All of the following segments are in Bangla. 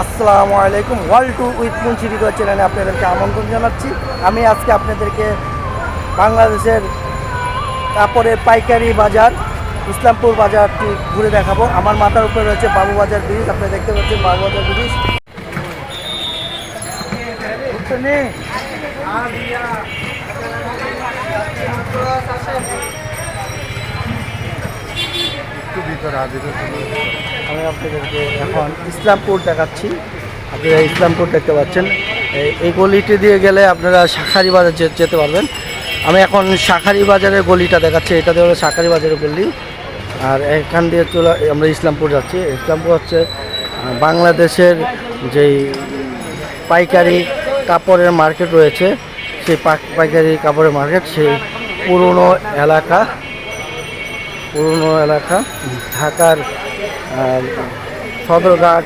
আসসালামু আলাইকুম, world to with Munshi Hridoy চ্যানেলে আপনাদেরকে আমন্ত্রণ জানাচ্ছি। আমি আজকে আপনাদেরকে বাংলাদেশের কাপড়ের পাইকারি বাজার, ইসলামপুর বাজারটি ঘুরে দেখাবো। আমার মাথার উপরে রয়েছে বাবু বাজার ব্রিজ আপনারা দেখতে পাচ্ছেন বাবু বাজার ব্রিজ। একটু ভিতরে আমি আপনাদেরকে এখন ইসলামপুর দেখাচ্ছি। আপনারা ইসলামপুর দেখতে পাচ্ছেন। এই- গলিটি দিয়ে গেলে আপনারা শাখারি বাজার যেতে পারবেন। আমি এখন শাখারি বাজারের গলিটা দেখাচ্ছি। এটা হলো শাখারি বাজারের গলি। আর এখান দিয়ে চলে আমরা ইসলামপুর যাচ্ছি। ইসলামপুর হচ্ছে বাংলাদেশের যেই পাইকারি কাপড়ের মার্কেট রয়েছে, সেই পাইকারি কাপড়ের মার্কেট, সেই পুরনো এলাকা। পুরনো এলাকা, ঢাকার সদরঘাট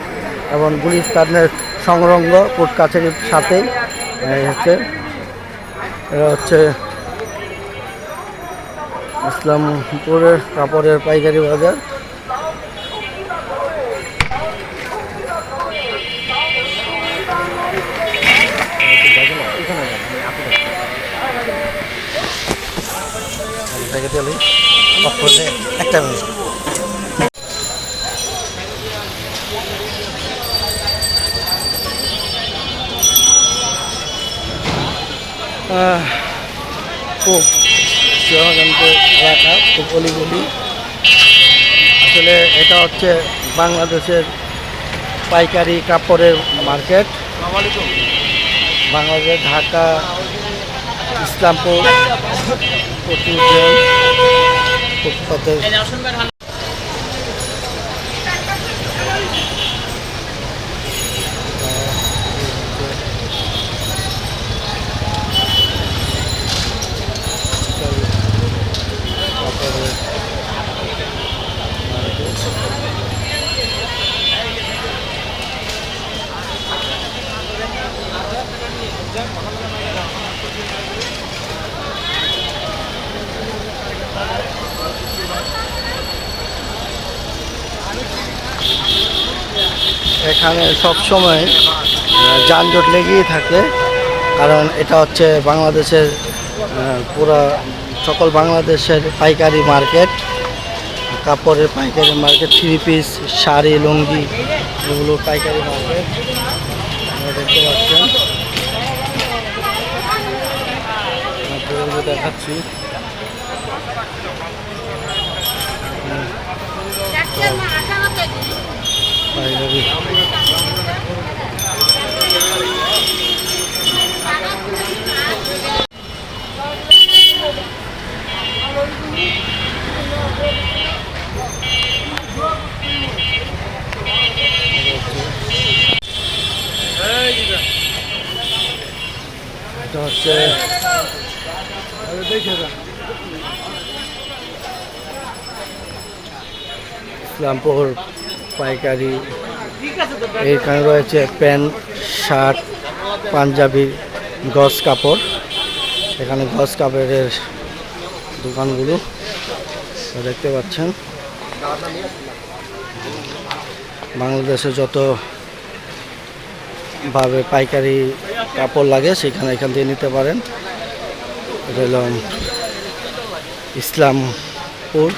এবং গুলিস্তানের সংলগ্ন কোর্ট কাছারির সাথে হচ্ছে এটা হচ্ছে ইসলামপুরের কাপড়ের পাইকারি বাজার। একটা মিনিট খুব জনগন্ত এলাকা, খুব আসলে এটা হচ্ছে বাংলাদেশের পাইকারি কাপড়ের মার্কেট। বাংলাদেশ ঢাকা, ইসলামপুর, প্রচুর ফুটপাতের কাপড়ের এখানে সব সময় যানজট লেগেই থাকে, কারণ এটা হচ্ছে বাংলাদেশের পুরা সকল বাংলাদেশের পাইকারি মার্কেট, কাপড়ের পাইকারি market three piece sari, lungi, এগুলো পাইকারি মার্কেট দেখতে পাচ্ছেন। দেখাচ্ছি। এটা ইসলামপুর পাইকারি। এখানে রয়েছে প্যান্ট, শার্ট, পাঞ্জাবি গস কাপড়। এখানে গস কাপড়ের দোকানগুলো দেখতে পাচ্ছেন। বাংলাদেশে যত পাইকারি কাপড় লাগে, সেখানে এখান থেকে নিতে পারেন। ইসলামপুর।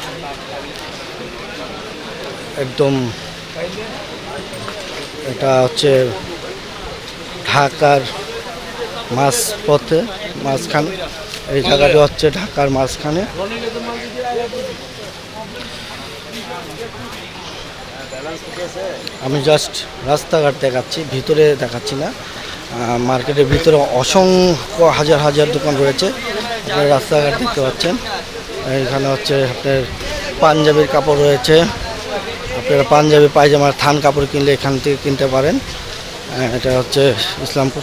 একদম এটা হচ্ছে ঢাকার মাঝ পথে মাঝখানে। এই জায়গাটা হচ্ছে ঢাকার মাঝখানে। আমি জাস্ট রাস্তাঘাট দেখাচ্ছি, ভিতরে দেখাচ্ছি না। মার্কেটের ভিতরে অসংখ্য হাজার হাজার দোকান রয়েছে। আপনারা রাস্তাঘাট দেখতে পাচ্ছেন। এখানে হচ্ছে আপনার পাঞ্জাবির কাপড় রয়েছে। আপনারা পাঞ্জাবি পায়জামার থান কাপড় কিনলে এখান থেকে কিনতে পারেন। এটা হচ্ছে ইসলামপুর।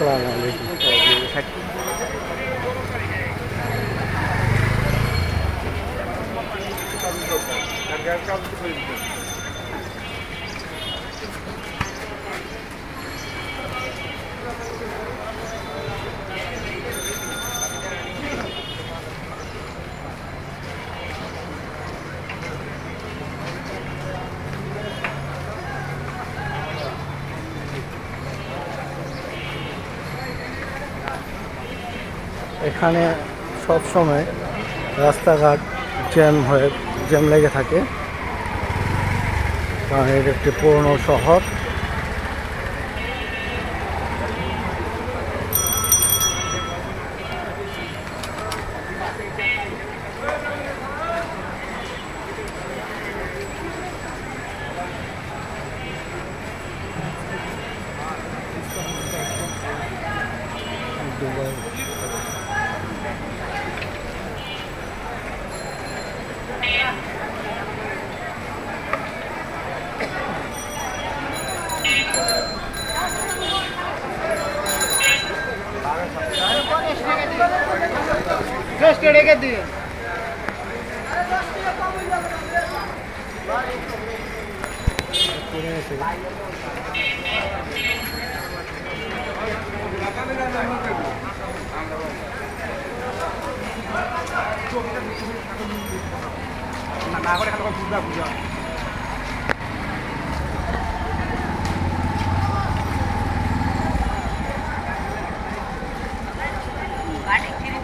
আসসালামু আলাইকুম। এখানে সব সময় রাস্তাঘাট জ্যাম হয়ে জ্যাম লেগে থাকে। কারণ এটা একটি পুরনো শহর। রেখে দিন না করে খালি বুঝবা বুঝা।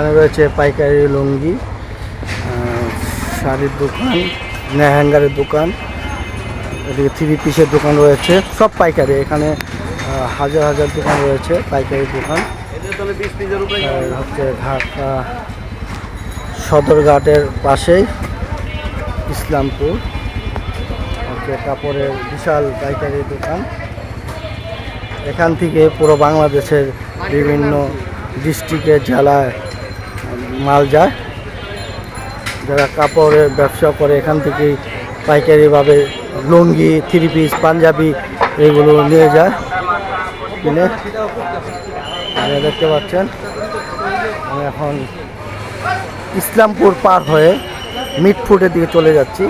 এখানে রয়েছে পাইকারি লুঙ্গি শাড়ির দোকান নেহাঙ্গারের দোকান, এদিকে থ্রি পিসের দোকান রয়েছে, সব পাইকারি, এখানে হাজার হাজার দোকান রয়েছে পাইকারি দোকান। হচ্ছে ঢাকা সদরঘাটের পাশেই ইসলামপুর। হচ্ছে কাপড়ের বিশাল পাইকারি দোকান। এখান থেকে পুরো বাংলাদেশের বিভিন্ন ডিস্ট্রিক্টে জেলায় মাল যায়। যারা কাপড়ের ব্যবসা করে, এখান থেকেই পাইকারিভাবে লুঙ্গি থ্রি পিস পাঞ্জাবি এগুলো নিয়ে যায়। কিনে। দেখতে পাচ্ছেন, আমি এখন ইসলামপুর পার হয়ে মিটফুটের দিকে চলে যাচ্ছি।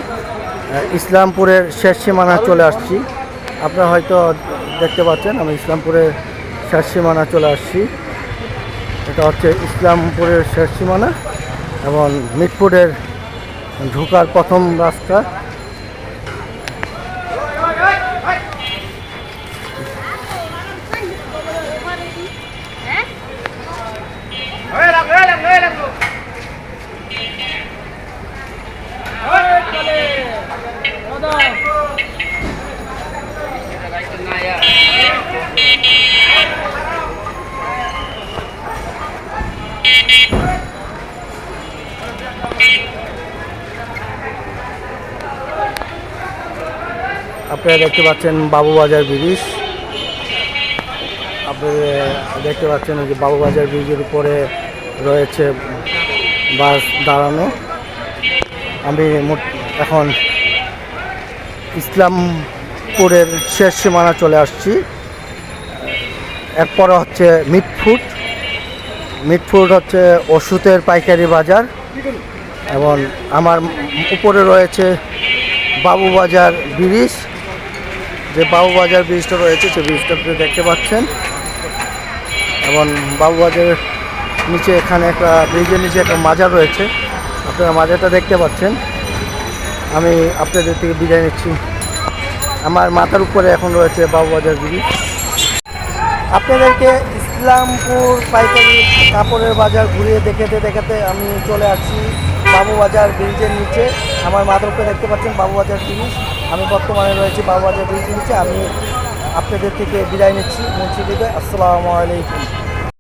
ইসলামপুরের শেষ সীমানা চলে আসছি। আপনারা হয়তো দেখতে পাচ্ছেন, আমি ইসলামপুরের শেষ সীমানা চলে আসছি। এটা হচ্ছে ইসলামপুরের শেষ সীমানা এবং মিটফুটের ঢোকার প্রথম রাস্তা। আপনারা দেখতে পাচ্ছেন বাবুবাজার ব্রিজ। আপনারা দেখতে পাচ্ছেন যে বাবুবাজার ব্রিজের উপরে রয়েছে বাস দাঁড়ানো। আমি এখন ইসলামপুরের শেষ সীমানা চলে আসছি। এরপরে হচ্ছে মিটফুট। মিটফুট হচ্ছে ওষুধের পাইকারি বাজার এবং আমার উপরে রয়েছে বাবুবাজার ব্রিজ। যে বাবুবাজার ব্রিজটা রয়েছে সেই ব্রিজটা আপনি দেখতে পাচ্ছেন। এবং বাবুবাজারের নিচে এখানে একটা ব্রিজের নিচে একটা মাজার রয়েছে। আপনারা মাজারটা দেখতে পাচ্ছেন। আমি আপনাদের থেকে বিদায় নিচ্ছি। আমার মাথার উপরে এখন রয়েছে বাবুবাজার ব্রিজ আপনাদেরকে ইসলামপুর পাইকারি কাপড়ের বাজার ঘুরিয়ে দেখাতে দেখাতে আমি চলে আসছি বাবুবাজার ব্রিজের নিচে। আমার মাথার উপরে দেখতে পাচ্ছেন বাবুবাজার ব্রিজ আমি বর্তমানে রয়েছি ব্রিজের নিচে আমি আপনাদের থেকে বিদায় নিচ্ছি। মুন্সিদিকে আসসালামু আলাইকুম।